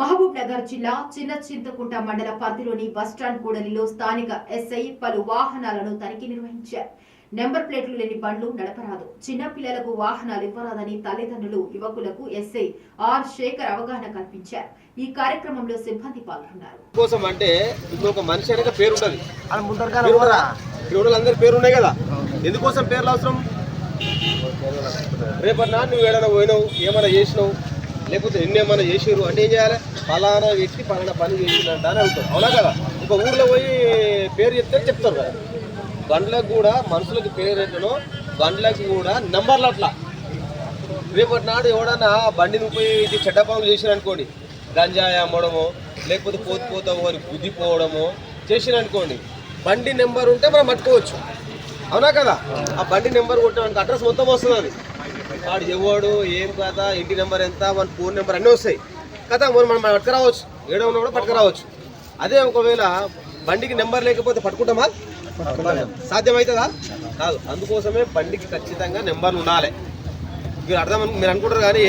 మహబూబ్ నగర్ జిల్లా చిన్న చింతకుంట మండల పరిధిలోని బస్టాండ్ కూడలిలో స్థానిక ఎస్ఐ పలు వాహనాలను తనిఖీ నిర్వహించారు. నెంబర్ ప్లేట్లు లేని బండ్లు నడపరాదు. చిన్న పిల్లలకు వాహనాలు ఇవ్వరాదని తల్లిదండ్రులు యువకులకు ఎస్ఐ ఆర్ శేఖర్ అవగాహన కల్పించారు. ఈ కార్యక్రమంలో సిబ్బంది పాల్గొన్నారు. కోసం అంటే మనిషి పేరు ఉంటది అందరి పేరు? ఉన్నాయి కదా. ఎందుకోసం పేర్లు అవసరం? రేపటి నాడు నువ్వు ఏడైనా పోయినావు ఏమైనా చేసినావు? లేకపోతే ఎన్నేమైనా చేసిరు అంటే ఏం చేయాలి? ఫలానా వ్యక్తి ఫలానా పని చేసిందంట అని అంటారు. అవునా కదా? ఒక ఊర్లో పోయి పేరు చెప్తే చెప్తారు కదా. బండ్లకు కూడా మనుషులకి పేరు ఎట్లనో బండ్లకు కూడా నెంబర్లు అట్లా. రేపటి నాడు ఎవడన్నా బండిని ఉపయోగించి చెడ్డ పనులు చేసిన అనుకోండి గంజాయి అమ్మడమో లేకపోతే పోతు పోతా అని గుద్దిపోవడము చేసిన అనుకోండి బండి నెంబర్ ఉంటే మనం పట్టుకోవచ్చు. అవునా కదా? ఆ బండి నెంబర్ కొట్టడానికి అడ్రస్ మొత్తం వస్తుంది అది. వాడు ఎవడు ఏం కదా ఇంటి నెంబర్ ఎంత మన ఫోన్ నెంబర్ అన్నీ వస్తాయి. కదా మనం మనం పట్టుకురావచ్చు. ఏడో ఉన్నా కూడా పట్టుకురావచ్చు. అదే ఒకవేళ బండికి నెంబర్ లేకపోతే పట్టుకుంటామా? సాధ్యమవుతుందా కాదు. అందుకోసమే బండికి ఖచ్చితంగా నెంబర్లు ఉండాలి. మీరు అర్థం మీరు అనుకుంటారు కానీ